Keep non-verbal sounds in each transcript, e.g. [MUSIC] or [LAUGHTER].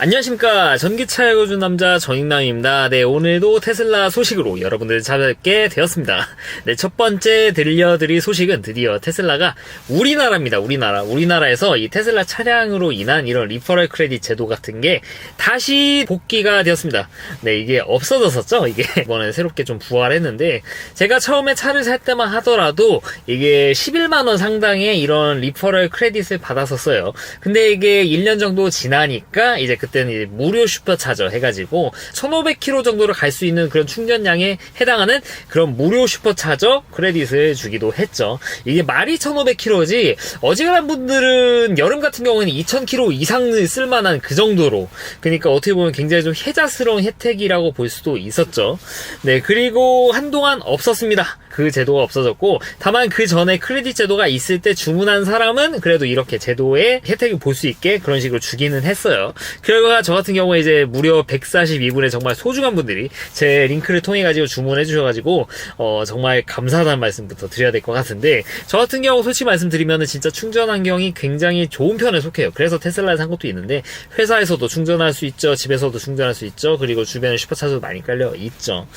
안녕하십니까. 전기차 읽어준 남자 정익남입니다. 네 오늘도 테슬라 소식으로 여러분들 찾아뵙게 되었습니다. 네첫 번째 들려드릴 소식은 드디어 테슬라가 우리나라입니다. 우리나라. 우리나라에서 이 테슬라 차량으로 인한 이런 리퍼럴 크레딧 제도 같은 게 다시 복귀가 되었습니다. 네 이게 없어졌었죠? 이게 [LAUGHS] 이번에 새롭게 좀 부활했는데 제가 처음에 차를 살 때만 하더라도 이게 11만원 상당의 이런 리퍼럴 크레딧을 받았었어요. 근데 이게 1년 정도 지나니까 이제 그 때는 이제 무료 슈퍼차저 해가지고 1500km 정도를 갈 수 있는 그런 충전량에 해당하는 그런 무료 슈퍼차저 크레딧을 주기도 했죠. 이게 말이 1500km지 어지간한 분들은 여름 같은 경우에는 2000km 이상을 쓸만한 그 정도로 그러니까 어떻게 보면 굉장히 좀 혜자스러운 혜택이라고 볼 수도 있었죠. 네 그리고 한동안 없었습니다. 그 제도가 없어졌고 다만 그 전에 크레딧 제도가 있을 때 주문한 사람은 그래도 이렇게 제도의 혜택을 볼 수 있게 그런 식으로 주기는 했어요. 결과 저 같은 경우에 이제 무려 142분의 정말 소중한 분들이 제 링크를 통해 가지고 주문해 주셔가지고 어 정말 감사하다는 말씀부터 드려야 될 것 같은데 저 같은 경우 솔직히 말씀드리면 진짜 충전 환경이 굉장히 좋은 편에 속해요. 그래서 테슬라를 산 것도 있는데 회사에서도 충전할 수 있죠, 집에서도 충전할 수 있죠, 그리고 주변에 슈퍼차도 많이 깔려 있죠.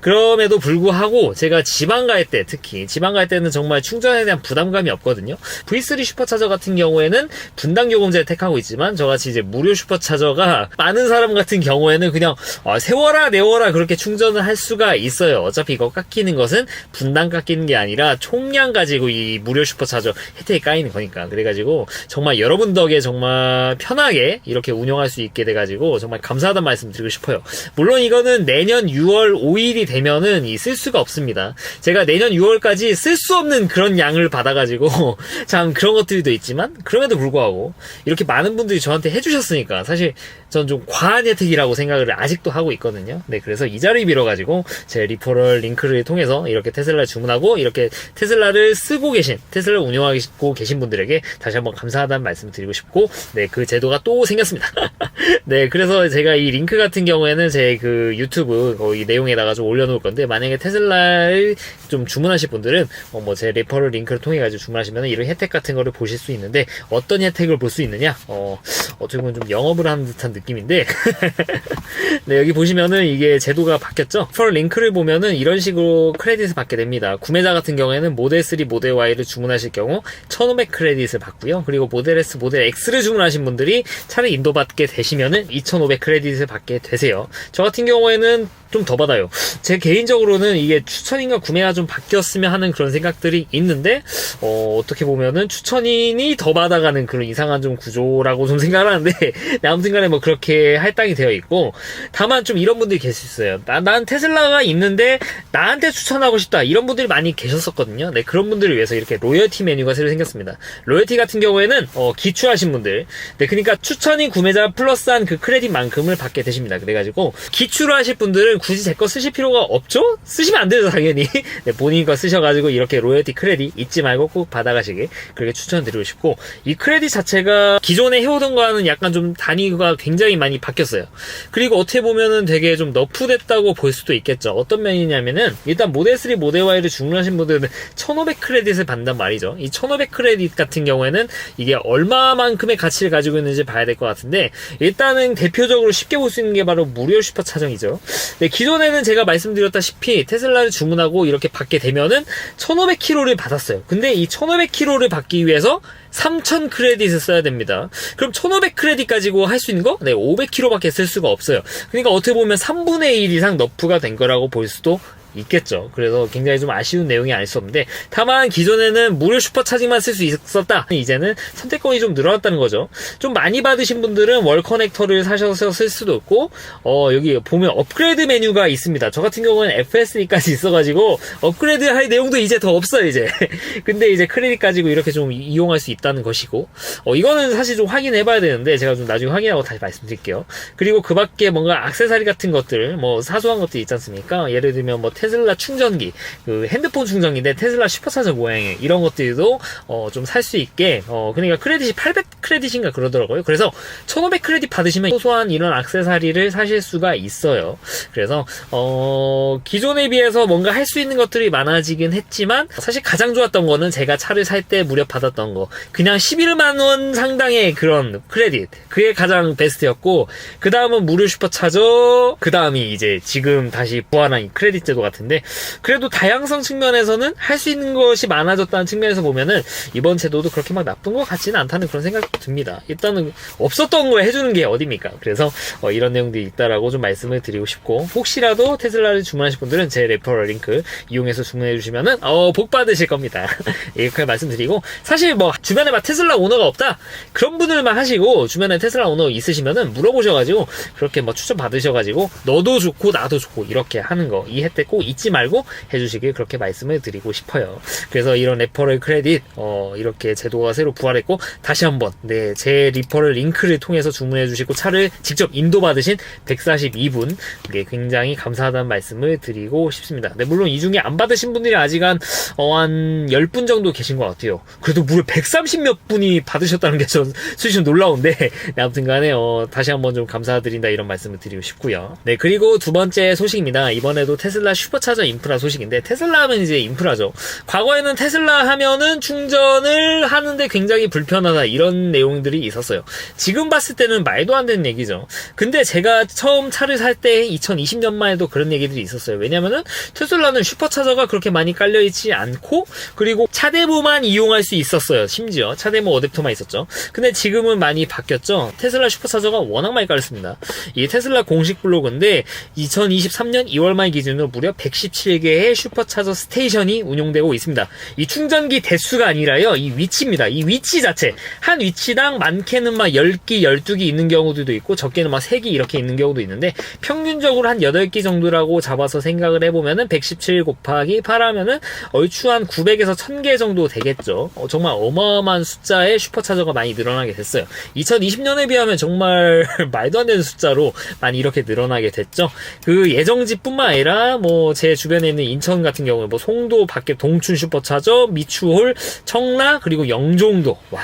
그럼에도 불구하고 제가 지방 갈 때 특히 지방 갈 때는 정말 충전에 대한 부담감이 없거든요. V3 슈퍼차저 같은 경우에는 분당 요금제를 택하고 있지만 저같이 이제 무료 슈퍼차저 가 많은 사람 같은 경우에는 그냥 아, 세워라 내워라 그렇게 충전을 할 수가 있어요. 어차피 이거 깎이는 것은 분당 깎이는 게 아니라 총량 가지고 이 무료 슈퍼차저 혜택이 까이는 거니까 그래가지고 정말 여러분 덕에 정말 편하게 이렇게 운영할 수 있게 돼가지고 정말 감사하다는 말씀 드리고 싶어요. 물론 이거는 내년 6월 5일이 되면은 이 쓸 수가 없습니다. 제가 내년 6월까지 쓸 수 없는 그런 양을 받아가지고 [LAUGHS] 참 그런 것들도 있지만 그럼에도 불구하고 이렇게 많은 분들이 저한테 해주셨으니까 사실 전 좀 과한 혜택이라고 생각을 아직도 하고 있거든요. 네, 그래서 이 자리 빌어가지고 제 리퍼럴 링크를 통해서 이렇게 테슬라 주문하고 이렇게 테슬라를 쓰고 계신 테슬라 운영하고 계신 분들에게 다시 한번 감사하다는 말씀 드리고 싶고 네, 그 제도가 또 생겼습니다. [LAUGHS] 네, 그래서 제가 이 링크 같은 경우에는 제 그 유튜브 거기 내용에다가 좀 올려놓을 건데 만약에 테슬라를 좀 주문하실 분들은 어, 뭐제 레퍼럴 링크를 통해 가지고 주문하시면 이런 혜택 같은 거를 보실 수 있는데 어떤 혜택을 볼 수 있느냐? 어, 어떻게 보면 좀 영업을 하는 듯한 느낌인데 [LAUGHS] 네, 여기 보시면은 이게 제도가 바뀌었죠? 레퍼럴 링크를 보면은 이런 식으로 크레딧을 받게 됩니다. 구매자 같은 경우에는 모델 3, 모델 Y를 주문하실 경우 1500 크레딧을 받고요. 그리고 모델 S, 모델 X를 주문하신 분들이 차를 인도받게 되시면은 2500 크레딧을 받게 되세요. 저 같은 경우에는 좀 더 받아요. 제 개인적으로는 이게 추천인과 구매가 좀 바뀌었으면 하는 그런 생각들이 있는데, 어, 떻게 보면은 추천인이 더 받아가는 그런 이상한 좀 구조라고 좀 [LAUGHS] 생각을 하는데, [LAUGHS] 네, 아무튼 간에 뭐 그렇게 할당이 되어 있고, 다만 좀 이런 분들이 계실 수 있어요. 나, 난 테슬라가 있는데, 나한테 추천하고 싶다. 이런 분들이 많이 계셨었거든요. 네, 그런 분들을 위해서 이렇게 로열티 메뉴가 새로 생겼습니다. 로열티 같은 경우에는, 어, 기출하신 분들. 네, 그러니까 추천인 구매자 플러스한 그 크레딧만큼을 받게 되십니다. 그래가지고, 기출을 하실 분들은 굳이 제 거 쓰실 필요가 없죠? 쓰시면 안 되죠, 당연히. [LAUGHS] 네, 본인 거 쓰셔가지고 이렇게 로열티 크레딧 잊지 말고 꼭 받아가시길 그렇게 추천드리고 싶고, 이 크레딧 자체가 기존에 해오던 거와는 약간 좀 단위 가 굉장히 많이 바뀌었어요. 그리고 어떻게 보면은 되게 좀 너프됐다고 볼 수도 있겠죠. 어떤 면이냐면은, 일단 모델 3, 모델 Y를 주문하신 분들은 1500 크레딧을 받는단 말이죠. 이 1500 크레딧 같은 경우에는 이게 얼마만큼의 가치를 가지고 있는지 봐야 될 것 같은데, 일단은 대표적으로 쉽게 볼 수 있는 게 바로 무료 슈퍼 차정이죠. 네, 기존에는 제가 말씀드렸다시피 테슬라를 주문하고 이렇게 받게 되면은 1500km를 받았어요. 근데 이 1500km를 받기 위해서 3000 크레딧을 써야 됩니다. 그럼 1500 크레딧 가지고 할 수 있는 거? 네, 500km밖에 쓸 수가 없어요. 그러니까 어떻게 보면 3분의 1 이상 너프가 된 거라고 볼 수도 있겠죠. 그래서 굉장히 좀 아쉬운 내용이 아닐 수 없는데 다만 기존에는 무료 슈퍼 차징만 쓸 수 있었다. 이제는 선택권이 좀 늘어났다는 거죠. 좀 많이 받으신 분들은 월 커넥터를 사셔서 쓸 수도 있고 어 여기 보면 업그레이드 메뉴가 있습니다. 저 같은 경우는 FSD까지 [LAUGHS] 있어가지고 업그레이드 할 내용도 이제 더 없어요 이제. [LAUGHS] 근데 이제 크레딧 가지고 이렇게 좀 이용할 수 있다는 것이고 어 이거는 사실 좀 확인해봐야 되는데 제가 좀 나중에 확인하고 다시 말씀드릴게요. 그리고 그밖에 뭔가 악세사리 같은 것들 뭐 사소한 것들 있지 않습니까? 예를 들면 뭐 테슬라 충전기, 그 핸드폰 충전기인데 테슬라 슈퍼차저 모양의 이런 것들도 어, 좀 살 수 있게 어, 그러니까 크레딧이 800 크레딧인가 그러더라고요. 그래서 1500 크레딧 받으시면 소소한 이런 악세사리를 사실 수가 있어요. 그래서 어, 기존에 비해서 뭔가 할 수 있는 것들이 많아지긴 했지만 사실 가장 좋았던 거는 제가 차를 살 때 무려 받았던 거 그냥 11만 원 상당의 그런 크레딧 그게 가장 베스트였고 그 다음은 무료 슈퍼차저 그 다음이 이제 지금 다시 부활한 이 크레딧 제도 같은데 그래도 다양성 측면에서는 할 수 있는 것이 많아졌다는 측면에서 보면은 이번 제도도 그렇게 막 나쁜 것 같지는 않다는 그런 생각이 듭니다. 일단은 없었던 걸 해주는 게 어딥니까? 그래서 어, 이런 내용들이 있다라고 좀 말씀을 드리고 싶고 혹시라도 테슬라를 주문하실 분들은 제 레퍼럴 링크 이용해서 주문해 주시면은 어, 복 받으실 겁니다. [LAUGHS] 이렇게 말씀드리고 사실 뭐 주변에 막 테슬라 오너가 없다 그런 분들만 하시고 주변에 테슬라 오너 있으시면은 물어보셔가지고 그렇게 뭐 추천 받으셔가지고 너도 좋고 나도 좋고 이렇게 하는 거 이 혜택 꼭 잊지 말고 해주시길 그렇게 말씀을 드리고 싶어요. 그래서 이런 레퍼럴 크레딧 어, 이렇게 제도가 새로 부활했고 다시 한번 네, 제 리퍼럴 링크를 통해서 주문해 주시고 차를 직접 인도받으신 142분 네, 굉장히 감사하다는 말씀을 드리고 싶습니다. 네, 물론 이 중에 안 받으신 분들이 아직 한, 어, 한 10분 정도 계신 것 같아요. 그래도 무려 130 몇 분이 받으셨다는 게전좀 놀라운데 네, 아무튼 간에 어, 다시 한번 좀 감사드린다 이런 말씀을 드리고 싶고요. 네, 그리고 두 번째 소식입니다. 이번에도 테슬라 슈 퍼차저 인프라 소식인데 테슬라 하면 이제 인프라죠. 과거에는 테슬라 하면은 충전을 하는데 굉장히 불편하다 이런 내용들이 있었어요. 지금 봤을 때는 말도 안 되는 얘기죠. 근데 제가 처음 차를 살 때 2020년만 해도 그런 얘기들이 있었어요. 왜냐면은 테슬라는 슈퍼차저가 그렇게 많이 깔려 있지 않고 그리고 차대부만 이용할 수 있었어요. 심지어 차대부 어댑터만 있었죠. 근데 지금은 많이 바뀌었죠. 테슬라 슈퍼차저가 워낙 많이 깔렸습니다. 이 테슬라 공식 블로그인데 2023년 2월 말 기준으로 무려 117개의 슈퍼차저 스테이션이 운용되고 있습니다. 이 충전기 대수가 아니라요. 이 위치입니다. 이 위치 자체. 한 위치당 많게는 막 10기, 12기 있는 경우들도 있고 적게는 막 3기 이렇게 있는 경우도 있는데 평균적으로 한 8기 정도라고 잡아서 생각을 해보면은 117 곱하기 8 하면은 얼추 한 900에서 1000개 정도 되겠죠. 어, 정말 어마어마한 숫자의 슈퍼차저가 많이 늘어나게 됐어요. 2020년에 비하면 정말 [LAUGHS] 말도 안 되는 숫자로 많이 이렇게 늘어나게 됐죠. 그 예정지뿐만 아니라 뭐제 주변에 있는 인천 같은 경우에 뭐 송도 밖에 동춘 슈퍼차저, 미추홀, 청라 그리고 영종도. 와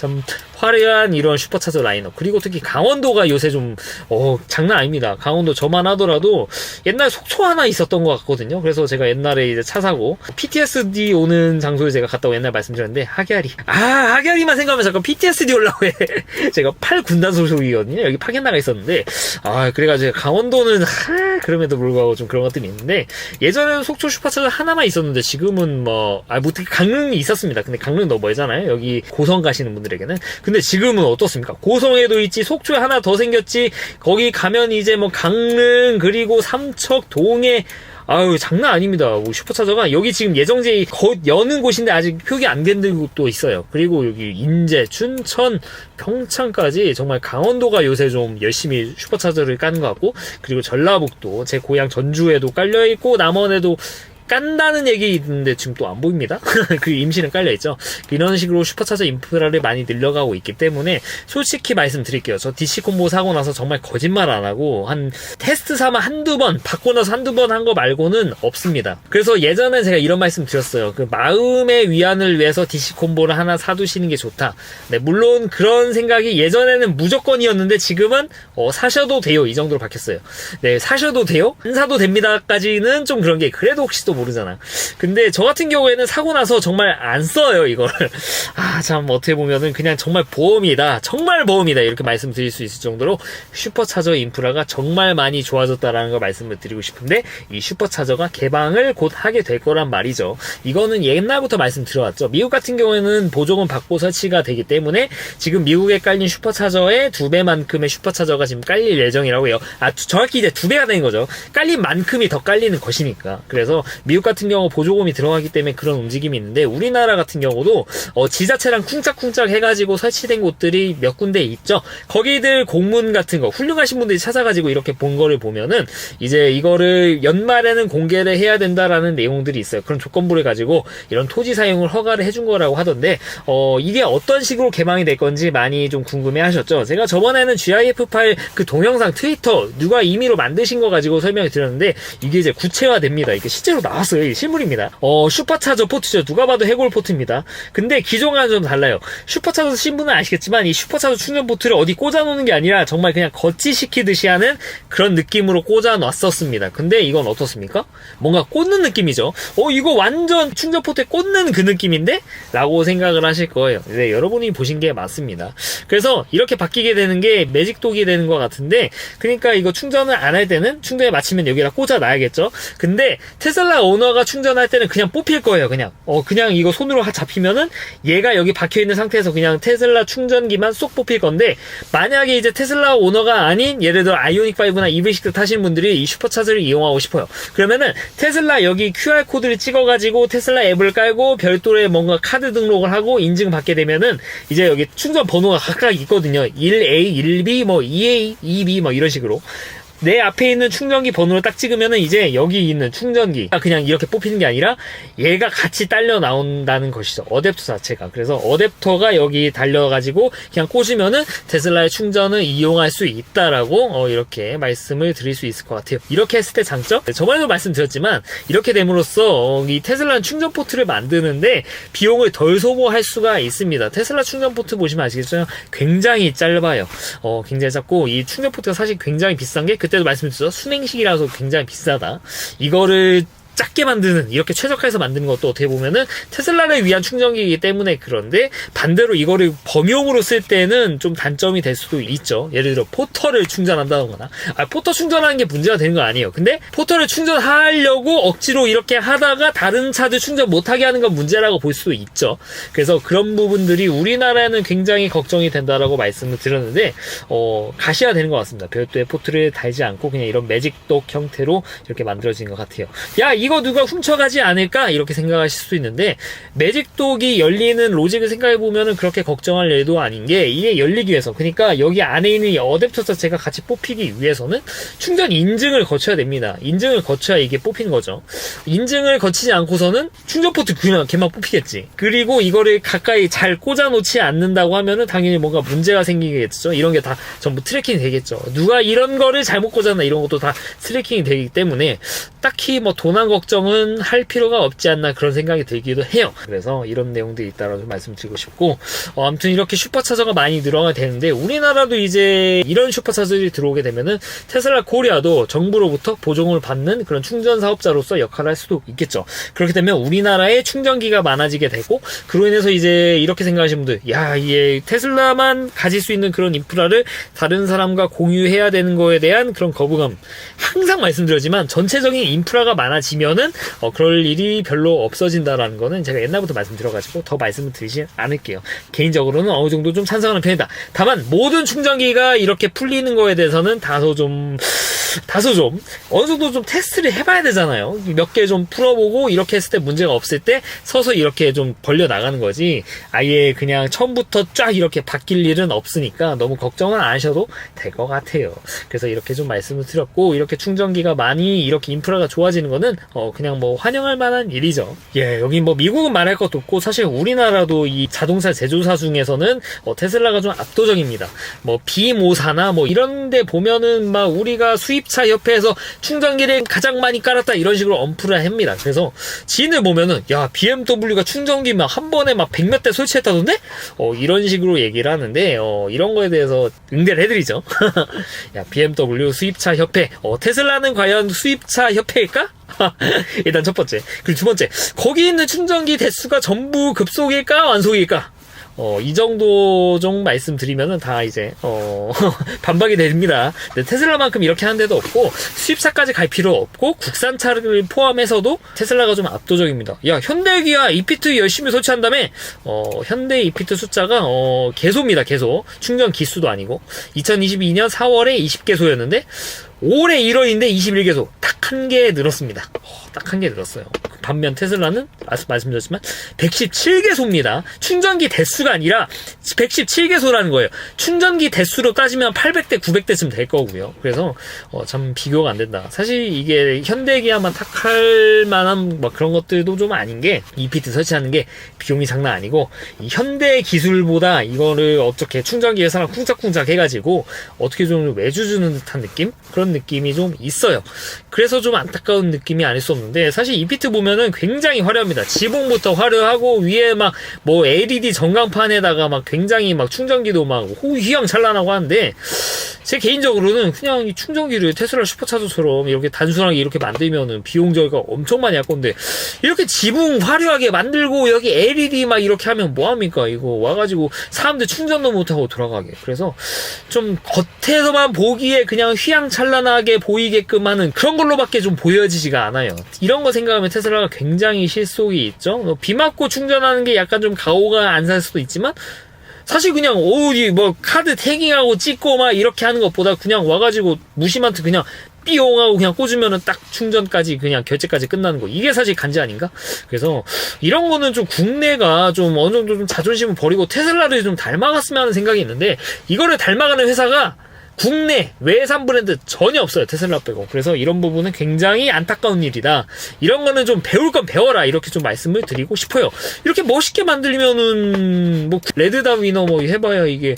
참 화려한 이런 슈퍼차저 라인업 그리고 특히 강원도가 요새 좀 어, 장난 아닙니다. 강원도 저만 하더라도 옛날 속초 하나 있었던 것 같거든요. 그래서 제가 옛날에 이제 차 사고 PTSD 오는 장소에 제가 갔다고 옛날 말씀드렸는데 하계아리 아 하계아리만 생각하면 잠깐 PTSD 올라고 해. [LAUGHS] 제가 팔 군단 소속이거든요. 여기 파견 나가 있었는데 아 그래가지고 강원도는 하 그럼에도 불구하고 좀 그런 것들이 있는데 예전에는 속초 슈퍼차저 하나만 있었는데 지금은 뭐아 뭐 특히 강릉이 있었습니다. 근데 강릉 너무 멀잖아요. 여기 고성 가시는 분들에게는 근데 지금은 어떻습니까? 고성에도 있지 속초에 하나 더 생겼지 거기 가면 이제 뭐 강릉 그리고 삼척 동해 아유 장난 아닙니다. 뭐 슈퍼차저가 여기 지금 예정제 곧 여는 곳인데 아직 표기 안된 곳도 있어요. 그리고 여기 인제, 춘천, 평창까지 정말 강원도가 요새 좀 열심히 슈퍼차저를 까는 것 같고 그리고 전라북도 제 고향 전주에도 깔려 있고 남원에도 깐다는 얘기 있는데 지금 또 안 보입니다. [LAUGHS] 그 임시는 깔려 있죠. 이런 식으로 슈퍼차저 인프라를 많이 늘려가고 있기 때문에 솔직히 말씀드릴게요. 저 DC 콤보 사고 나서 정말 거짓말 안 하고 한 테스트 삼아 한두 번 받고 나서 한두 번 한 거 말고는 없습니다. 그래서 예전에 제가 이런 말씀 드렸어요. 그 마음의 위안을 위해서 DC 콤보를 하나 사두시는 게 좋다. 네, 물론 그런 생각이 예전에는 무조건이었는데 지금은 어, 사셔도 돼요. 이 정도로 바뀌었어요. 네, 사셔도 돼요. 안 사도 됩니다까지는 좀 그런 게 그래도 혹시 또 모르잖아. 근데 저 같은 경우에는 사고 나서 정말 안 써요, 이걸. [LAUGHS] 아, 참, 어떻게 보면은 그냥 정말 보험이다. 정말 보험이다. 이렇게 말씀드릴 수 있을 정도로 슈퍼차저 인프라가 정말 많이 좋아졌다라는 걸 말씀을 드리고 싶은데 이 슈퍼차저가 개방을 곧 하게 될 거란 말이죠. 이거는 옛날부터 말씀드려왔죠. 미국 같은 경우에는 보조금 받고 설치가 되기 때문에 지금 미국에 깔린 슈퍼차저의 두 배만큼의 슈퍼차저가 지금 깔릴 예정이라고 해요. 아, 두- 정확히 이제 두 배가 되는 거죠. 깔린 만큼이 더 깔리는 것이니까. 그래서 미국 같은 경우 보조금이 들어가기 때문에 그런 움직임이 있는데 우리나라 같은 경우도 어, 지자체랑 쿵짝쿵짝 해가지고 설치된 곳들이 몇 군데 있죠. 거기들 공문 같은 거 훌륭하신 분들이 찾아가지고 이렇게 본 거를 보면은 이제 이거를 연말에는 공개를 해야 된다라는 내용들이 있어요. 그런 조건부를 가지고 이런 토지 사용을 허가를 해준 거라고 하던데 어, 이게 어떤 식으로 개방이 될 건지 많이 좀 궁금해 하셨죠. 제가 저번에는 GIF 파일 그 동영상 트위터 누가 임의로 만드신 거 가지고 설명을 드렸는데 이게 이제 구체화됩니다. 이게 실제로 나 왔어요. 이게 실물입니다. 어, 슈퍼차저 포트죠. 누가 봐도 해골 포트입니다. 근데 기존과는 좀 달라요. 슈퍼차저 쓰신 분은 아시겠지만 이 슈퍼차저 충전 포트를 어디 꽂아놓는 게 아니라 정말 그냥 거치시키듯이 하는 그런 느낌으로 꽂아놨었습니다. 근데 이건 어떻습니까? 뭔가 꽂는 느낌이죠. 어, 이거 완전 충전 포트에 꽂는 그 느낌인데? 라고 생각을 하실 거예요. 네, 여러분이 보신 게 맞습니다. 그래서 이렇게 바뀌게 되는 게 매직독이 되는 것 같은데, 그러니까 이거 충전을 안 할 때는 충전에 마치면 여기다 꽂아놔야겠죠? 근데 테슬라 오너가 충전할 때는 그냥 뽑힐 거예요, 그냥. 어, 그냥 이거 손으로 하- 잡히면은 얘가 여기 박혀 있는 상태에서 그냥 테슬라 충전기만 쏙 뽑힐 건데, 만약에 이제 테슬라 오너가 아닌 예를 들어 아이오닉 5나 EV6 타시는 분들이 이 슈퍼차저를 이용하고 싶어요. 그러면은 테슬라 여기 QR코드를 찍어가지고 테슬라 앱을 깔고 별도의 뭔가 카드 등록을 하고 인증 받게 되면은 이제 여기 충전 번호가 각각 있거든요. 1A, 1B, 뭐 2A, 2B 뭐 이런 식으로. 내 앞에 있는 충전기 번호를 딱 찍으면은 이제 여기 있는 충전기가 그냥 이렇게 뽑히는 게 아니라 얘가 같이 딸려 나온다는 것이죠. 어댑터 자체가. 그래서 어댑터가 여기 달려가지고 그냥 꽂으면은 테슬라의 충전을 이용할 수 있다라고 어, 이렇게 말씀을 드릴 수 있을 것 같아요. 이렇게 했을 때 장점? 네, 저번에도 말씀드렸지만 이렇게 됨으로써 어, 이 테슬라는 충전 포트를 만드는데 비용을 덜 소모할 수가 있습니다. 테슬라 충전 포트 보시면 아시겠지만 굉장히 짧아요. 어, 굉장히 짧고 이 충전 포트가 사실 굉장히 비싼 게그 때도 말씀드렸죠. 순행식이라서 굉장히 비싸다. 이거를 작게 만드는 이렇게 최적화해서 만드는 것도 어떻게 보면은 테슬라를 위한 충전기이기 때문에 그런데 반대로 이거를 범용으로 쓸 때는 좀 단점이 될 수도 있죠. 예를 들어 포터를 충전한다거나 아 포터 충전하는 게 문제가 되는 거 아니에요. 근데 포터를 충전하려고 억지로 이렇게 하다가 다른 차들 충전 못하게 하는 건 문제라고 볼 수도 있죠. 그래서 그런 부분들이 우리나라에는 굉장히 걱정이 된다라고 말씀을 드렸는데 어 가셔야 되는 것 같습니다. 별도의 포트를 달지 않고 그냥 이런 매직독 형태로 이렇게 만들어진 것 같아요. 야 이거 누가 훔쳐가지 않을까 이렇게 생각하실 수도 있는데 매직독이 열리는 로직을 생각해 보면은 그렇게 걱정할 일도 아닌 게 이게 열리기 위해서 그러니까 여기 안에 있는 이 어댑터 자체가 같이 뽑히기 위해서는 충전 인증을 거쳐야 됩니다. 인증을 거쳐야 이게 뽑히는 거죠. 인증을 거치지 않고서는 충전 포트 그냥 걔만 뽑히겠지. 그리고 이거를 가까이 잘 꽂아놓지 않는다고 하면은 당연히 뭔가 문제가 생기겠죠. 이런 게 다 전부 트래킹이 되겠죠. 누가 이런 거를 잘못 꽂았나 이런 것도 다 트래킹이 되기 때문에 딱히 뭐 도난 걱정은 할 필요가 없지 않나 그런 생각이 들기도 해요. 그래서 이런 내용들이 있다라고 좀 말씀드리고 싶고 어, 아무튼 이렇게 슈퍼차저가 많이 늘어나야 되는데 우리나라도 이제 이런 슈퍼차저들이 들어오게 되면은 테슬라 코리아도 정부로부터 보조금을 받는 그런 충전 사업자로서 역할을 할 수도 있겠죠. 그렇게 되면 우리나라에 충전기가 많아지게 되고 그로 인해서 이제 이렇게 생각하시는 분들 야 이게 테슬라만 가질 수 있는 그런 인프라를 다른 사람과 공유해야 되는 거에 대한 그런 거부감 항상 말씀드렸지만 전체적인 인프라가 많아지면 은 어, 그럴 일이 별로 없어진다라는 거는 제가 옛날부터 말씀드려가지고 더 말씀을 드리지 않을게요. 개인적으로는 어느 정도 좀 찬성하는 편이다. 다만 모든 충전기가 이렇게 풀리는 거에 대해서는 다소 좀 다소 좀 어느 정도 좀 테스트를 해봐야 되잖아요. 몇 개 좀 풀어보고 이렇게 했을 때 문제가 없을 때 서서 이렇게 좀 벌려 나가는 거지. 아예 그냥 처음부터 쫙 이렇게 바뀔 일은 없으니까 너무 걱정은 안 하셔도 될 것 같아요. 그래서 이렇게 좀 말씀을 드렸고 이렇게 충전기가 많이 이렇게 인프라가 좋아지는 거는 어 그냥 뭐 환영할 만한 일이죠. 예, 여기 뭐 미국은 말할 것도 없고 사실 우리나라도 이 자동차 제조사 중에서는 어, 테슬라가 좀 압도적입니다. 뭐 비모사나 뭐 이런데 보면은 막 우리가 수입차 협회에서 충전기를 가장 많이 깔았다 이런 식으로 엄프를 합니다. 그래서 지인을 보면은 야 BMW가 충전기 막 한 번에 막 백 몇 대 설치했다던데? 어 이런 식으로 얘기를 하는데 어 이런 거에 대해서 응대를 해드리죠. [LAUGHS] 야 BMW 수입차 협회 어 테슬라는 과연 수입차 협회일까? [LAUGHS] 일단 첫 번째. 그리고 두 번째. 거기 있는 충전기 대수가 전부 급속일까? 완속일까? 어, 이 정도 좀 말씀드리면은 다 이제, 어, [LAUGHS] 반박이 됩니다. 테슬라만큼 이렇게 하는 데도 없고, 수입차까지 갈 필요 없고, 국산차를 포함해서도 테슬라가 좀 압도적입니다. 야, 현대기아 이피트 열심히 설치한 다음에, 어, 현대 이피트 숫자가, 어, 개소입니다, 개소. 충전 기수도 아니고. 2022년 4월에 20개소였는데, 올해 1월인데 21개소. 딱 한 개 늘었습니다. 딱 한 개 늘었어요. 반면 테슬라는 말씀드렸지만 117개소입니다. 충전기 대수가 아니라 117개소라는 거예요. 충전기 대수로 따지면 800대, 900대쯤 될 거고요. 그래서 어, 참 비교가 안 된다. 사실 이게 현대기아만 탁할 만한 뭐 그런 것들도 좀 아닌 게 EPT 설치하는 게 비용이 장난 아니고 이 현대 기술보다 이거를 어떻게 충전기 회사랑 쿵짝쿵짝 해가지고 어떻게 좀 외주 주는 듯한 느낌 그런 느낌이 좀 있어요. 그래서 좀 안타까운 느낌이 아닐 수 없는 데 사실 EPT 보면은 굉장히 화려합니다. 지붕부터 화려하고 위에 막 뭐 LED 전광판에다가 막 굉장히 막 충전기도 막 휘황찬란하고 하는데 제 개인적으로는 그냥 이 충전기를 테슬라 슈퍼차저처럼 이렇게 단순하게 이렇게 만들면은 비용 절가 엄청 많이 할 건데 이렇게 지붕 화려하게 만들고 여기 LED 막 이렇게 하면 뭐 합니까? 이거 와가지고 사람들 충전도 못하고 돌아가게. 그래서 좀 겉에서만 보기에 그냥 휘황찬란하게 보이게끔 하는 그런 걸로밖에 좀 보여지지가 않아요 이런 거 생각하면 테슬라가 굉장히 실속이 있죠 뭐비 맞고 충전하는 게 약간 좀 가오가 안 살 수도 있지만 사실 그냥 어디 뭐 카드 태깅하고 찍고 막 이렇게 하는 것보다 그냥 와가지고 무심한테 그냥 삐용하고 그냥 꽂으면은 딱 충전까지 그냥 결제까지 끝나는 거 이게 사실 간지 아닌가? 그래서 이런 거는 좀 국내가 좀 어느 정도 좀 자존심을 버리고 테슬라를 좀 닮아갔으면 하는 생각이 있는데 이거를 닮아가는 회사가 국내 외산 브랜드 전혀 없어요 테슬라 빼고. 그래서 이런 부분은 굉장히 안타까운 일이다. 이런 거는 좀 배울 건 배워라 이렇게 좀 말씀을 드리고 싶어요. 이렇게 멋있게 만들면은 뭐 레드다 위너 뭐 해봐야 이게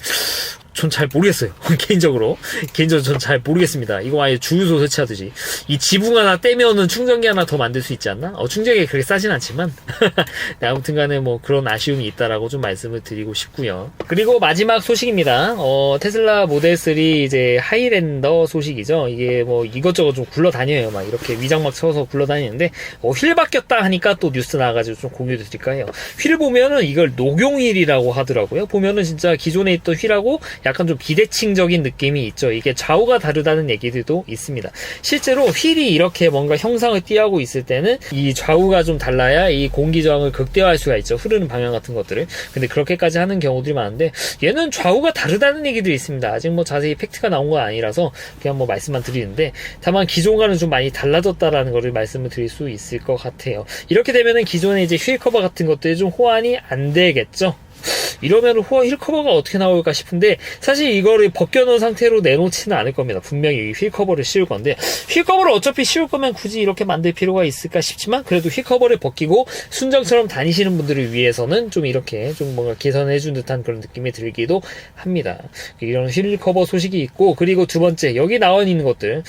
전 잘 모르겠어요. [LAUGHS] 개인적으로. 개인적으로 전 잘 모르겠습니다. 이거 아예 주유소 설치하듯이. 이 지붕 하나 떼면은 충전기 하나 더 만들 수 있지 않나? 어, 충전기 그렇게 싸진 않지만. [LAUGHS] 네, 아무튼 간에 뭐 그런 아쉬움이 있다라고 좀 말씀을 드리고 싶고요. 그리고 마지막 소식입니다. 어, 테슬라 모델 3 이제 하이랜더 소식이죠. 이게 뭐 이것저것 좀 굴러다녀요. 막 이렇게 위장막 쳐서 굴러다니는데, 어, 휠 바뀌었다 하니까 또 뉴스 나와가지고 좀 공유 드릴까 해요. 휠 보면은 이걸 녹용휠이라고 하더라고요. 보면은 진짜 기존에 있던 휠하고 약간 좀 비대칭적인 느낌이 있죠. 이게 좌우가 다르다는 얘기들도 있습니다. 실제로 휠이 이렇게 뭔가 형상을 띠하고 있을 때는 이 좌우가 좀 달라야 이 공기 저항을 극대화할 수가 있죠. 흐르는 방향 같은 것들을. 근데 그렇게까지 하는 경우들이 많은데 얘는 좌우가 다르다는 얘기들이 있습니다. 아직 뭐 자세히 팩트가 나온 건 아니라서 그냥 뭐 말씀만 드리는데 다만 기존과는 좀 많이 달라졌다라는 거를 말씀을 드릴 수 있을 것 같아요. 이렇게 되면은 기존에 이제 휠 커버 같은 것들이 좀 호환이 안 되겠죠. 이러면 호어 힐 커버가 어떻게 나올까 싶은데 사실 이거를 벗겨놓은 상태로 내놓지는 않을 겁니다. 분명히 이휠 커버를 씌울 건데 휠 커버를 어차피 씌울 거면 굳이 이렇게 만들 필요가 있을까 싶지만 그래도 휠 커버를 벗기고 순정처럼 다니시는 분들을 위해서는 좀 이렇게 좀 뭔가 개선해 준 듯한 그런 느낌이 들기도 합니다. 이런 휠 커버 소식이 있고 그리고 두 번째 여기 나와 있는 것들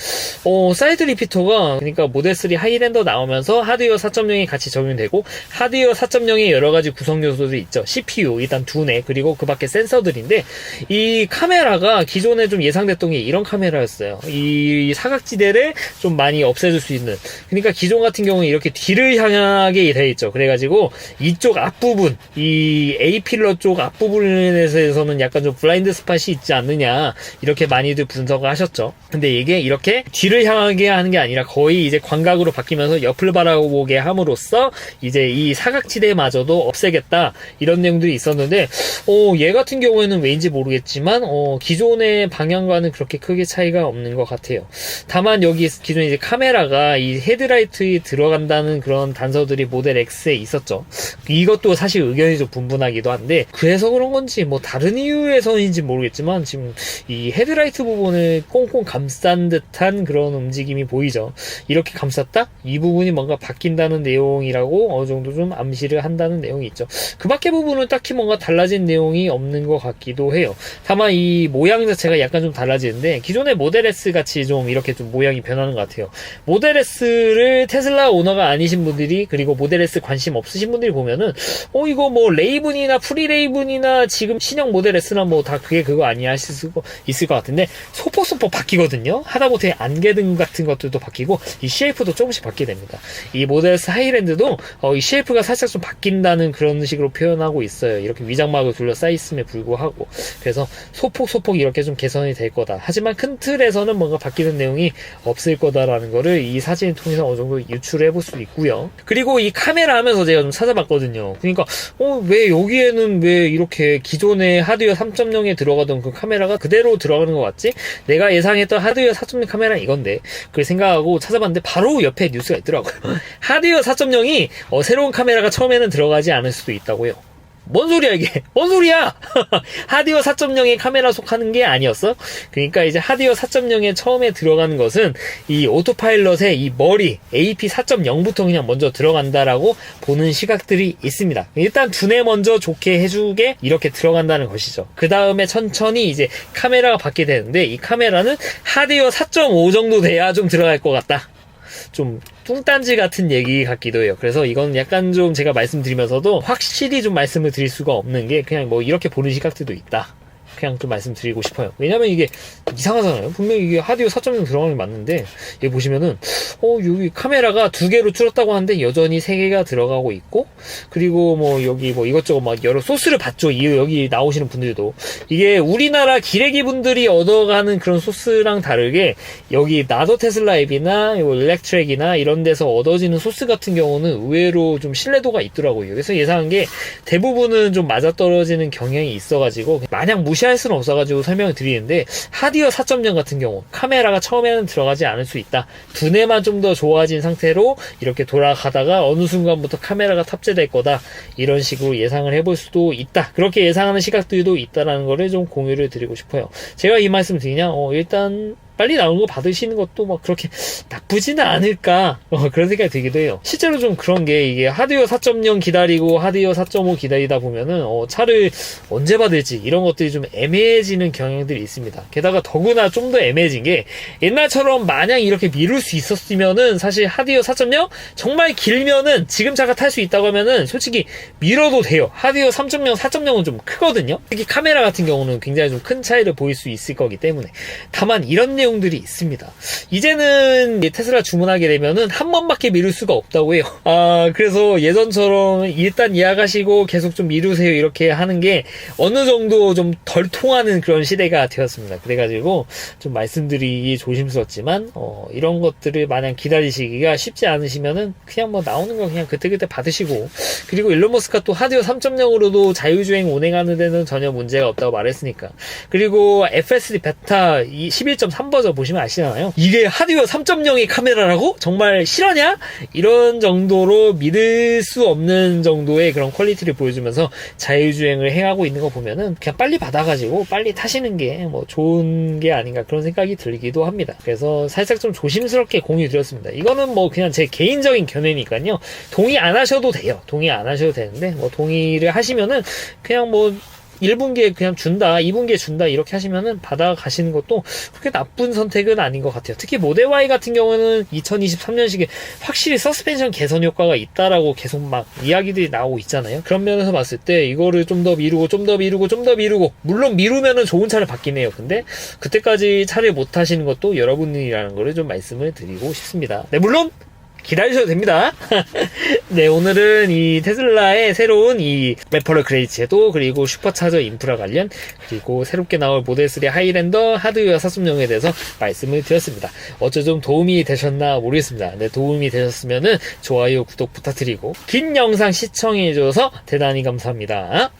어, 사이드 리피터가 그러니까 모델 3 하이랜더 나오면서 하드웨어 4.0이 같이 적용되고 하드웨어 4.0의 여러 가지 구성 요소들이 있죠. CPU 일단 두뇌 그리고 그 밖에 센서들인데 이 카메라가 기존에 좀 예상됐던 게 이런 카메라였어요. 이 사각지대를 좀 많이 없애줄 수 있는 그러니까 기존 같은 경우는 이렇게 뒤를 향하게 되어 있죠. 그래가지고 이쪽 앞부분 이 A 필러 쪽 앞부분에서는 약간 좀 블라인드 스팟이 있지 않느냐 이렇게 많이들 분석을 하셨죠. 근데 이게 이렇게 뒤를 향하게 하는 게 아니라 거의 이제 광각으로 바뀌면서 옆을 바라보게 함으로써 이제 이 사각지대마저도 없애겠다 이런 내용들이 있었 는데 어, 얘 같은 경우에는 왜인지 모르겠지만 어, 기존의 방향과는 그렇게 크게 차이가 없는 것 같아요. 다만 여기 기존에 이제 카메라가 이 헤드라이트에 들어간다는 그런 단서들이 모델 X에 있었죠. 이것도 사실 의견이 좀 분분하기도 한데 그래서 그런 건지 뭐 다른 이유에서인지 모르겠지만 지금 이 헤드라이트 부분을 꽁꽁 감싼 듯한 그런 움직임이 보이죠. 이렇게 감쌌다? 이 부분이 뭔가 바뀐다는 내용이라고 어느 정도 좀 암시를 한다는 내용이 있죠. 그 밖의 부분은 딱히 뭔가 달라진 내용이 없는 것 같기도 해요. 다만 이 모양 자체가 약간 좀 달라지는데 기존의 모델 S 같이 좀 이렇게 좀 모양이 변하는 것 같아요. 모델 S를 테슬라 오너가 아니신 분들이 그리고 모델 S 관심 없으신 분들이 보면은 어 이거 뭐 레이븐이나 프리레이븐이나 지금 신형 모델 S나 뭐 다 그게 그거 아니야 하실 수 있을 것 같은데 소폭소폭 바뀌거든요. 하다못해 안개등 같은 것들도 바뀌고 이 쉐이프도 조금씩 바뀌게 됩니다. 이 모델 S 하이랜드도 어, 이 쉐이프가 살짝 좀 바뀐다는 그런 식으로 표현하고 있어요. 이렇게 위장 내장막을 둘러싸여 있음에 불구하고 그래서 소폭 소폭 이렇게 좀 개선이 될 거다. 하지만 큰 틀에서는 뭔가 바뀌는 내용이 없을 거다라는 거를 이 사진을 통해서 어느 정도 유출을 해볼 수 있고요. 그리고 이 카메라 하면서 제가 좀 찾아봤거든요. 그러니까 어, 왜 여기에는 왜 이렇게 기존의 하드웨어 3.0에 들어가던 그 카메라가 그대로 들어가는 것 같지? 내가 예상했던 하드웨어 4.0 카메라 이건데 그걸 생각하고 찾아봤는데 바로 옆에 뉴스가 있더라고요. [LAUGHS] 하드웨어 4.0이 어, 새로운 카메라가 처음에는 들어가지 않을 수도 있다고요. 뭔 소리야 이게? 뭔 소리야? [LAUGHS] 하드웨어 4.0에 카메라 속하는 게 아니었어? 그러니까 이제 하드웨어 4.0에 처음에 들어가는 것은 이 오토파일럿의 이 머리 AP 4.0부터 그냥 먼저 들어간다라고 보는 시각들이 있습니다. 일단 두뇌 먼저 좋게 해주게 이렇게 들어간다는 것이죠. 그 다음에 천천히 이제 카메라가 받게 되는데 이 카메라는 하드웨어 4.5 정도 돼야 좀 들어갈 것 같다. 좀 뚱딴지 같은 얘기 같기도 해요. 그래서 이건 약간 좀 제가 말씀드리면서도 확실히 좀 말씀을 드릴 수가 없는 게 그냥 뭐 이렇게 보는 시각들도 있다. 그냥 좀 말씀드리고 싶어요. 왜냐면 이게 이상하잖아요. 분명히 이게 하드웨어 4.0 들어가는 게 맞는데 여기 보시면은 어 여기 카메라가 두 개로 줄었다고 하는데 여전히 세 개가 들어가고 있고 그리고 뭐 여기 뭐 이것저것 막 여러 소스를 받죠. 이 여기 나오시는 분들도 이게 우리나라 기레기 분들이 얻어가는 그런 소스랑 다르게 여기 나도 테슬라 앱이나 요 일렉트랙이나 이런 데서 얻어지는 소스 같은 경우는 의외로 좀 신뢰도가 있더라고요. 그래서 예상한 게 대부분은 좀 맞아떨어지는 경향이 있어가지고 마냥 무시할 수는 없어가지고 설명을 드리는데 하드웨어 4.0 같은 경우 카메라가 처음에는 들어가지 않을 수 있다. 두뇌만 좀 더 좋아진 상태로 이렇게 돌아가다가 어느 순간부터 카메라가 탑재 될 거다. 이런 식으로 예상을 해볼 수도 있다. 그렇게 예상하는 시각들도 있다라는 거를 좀 공유를 드리고 싶어요. 제가 이 말씀 드리냐? 어, 일단 빨리 나오는 거 받으시는 것도 막 그렇게 나쁘지는 않을까 어, 그런 생각이 들기도 해요. 실제로 좀 그런 게 이게 하드웨어 4.0 기다리고 하드웨어 4.5 기다리다 보면은 어, 차를 언제 받을지 이런 것들이 좀 애매해지는 경향들이 있습니다. 게다가 더구나 좀 더 애매해진 게 옛날처럼 마냥 이렇게 미룰 수 있었으면은 사실 하드웨어 4.0 정말 길면은 지금 차가 탈 수 있다고 하면은 솔직히 밀어도 돼요. 하드웨어 3.0, 4.0은 좀 크거든요. 특히 카메라 같은 경우는 굉장히 좀 큰 차이를 보일 수 있을 거기 때문에 다만 이런 내용들이 있습니다. 이제는 이 테슬라 주문하게 되면은 한 번밖에 미룰 수가 없다고 해요. [LAUGHS] 아 그래서 예전처럼 일단 예약하시고 계속 좀 미루세요 이렇게 하는 게 어느 정도 좀 덜 통하는 그런 시대가 되었습니다. 그래가지고 좀 말씀드리기 조심스럽지만 어, 이런 것들을 마냥 기다리시기가 쉽지 않으시면은 그냥 뭐 나오는 거 그냥 그때그때 받으시고 그리고 일론 머스크가 또 하드웨어 3.0으로도 자유주행 운행하는 데는 전혀 문제가 없다고 말했으니까 그리고 FSD 베타 11.3 버전 보시면 아시잖아요 이게 하드웨어 3.0의 카메라라고? 정말 실화냐? 이런 정도로 믿을 수 없는 정도의 그런 퀄리티를 보여주면서 자유주행을 행하고 있는 거 보면은 그냥 빨리 받아가지고 빨리 타시는 게 뭐 좋은 게 아닌가 그런 생각이 들기도 합니다. 그래서 살짝 좀 조심스럽게 공유 드렸습니다. 이거는 뭐 그냥 제 개인적인 견해니까요. 동의 안 하셔도 돼요. 동의 안 하셔도 되는데 뭐 동의를 하시면은 그냥 뭐 1분기에 그냥 준다, 2분기에 준다, 이렇게 하시면은 받아가시는 것도 그렇게 나쁜 선택은 아닌 것 같아요. 특히 모델 Y 같은 경우는 2023년식에 확실히 서스펜션 개선 효과가 있다라고 계속 막 이야기들이 나오고 있잖아요. 그런 면에서 봤을 때 이거를 좀 더 미루고, 좀 더 미루고, 좀 더 미루고, 물론 미루면은 좋은 차를 받긴 해요. 근데 그때까지 차를 못 타시는 것도 여러분이라는 거를 좀 말씀을 드리고 싶습니다. 네, 물론 기다리셔도 됩니다. [LAUGHS] 네, 오늘은 이 테슬라의 새로운 이 레퍼럴 그레이츠에도 그리고 슈퍼차저 인프라 관련 그리고 새롭게 나올 모델 3 하이랜더 하드웨어 4.0에 대해서 말씀을 드렸습니다. 어째 좀 도움이 되셨나 모르겠습니다. 네, 도움이 되셨으면은 좋아요, 구독 부탁드리고 긴 영상 시청해줘서 대단히 감사합니다.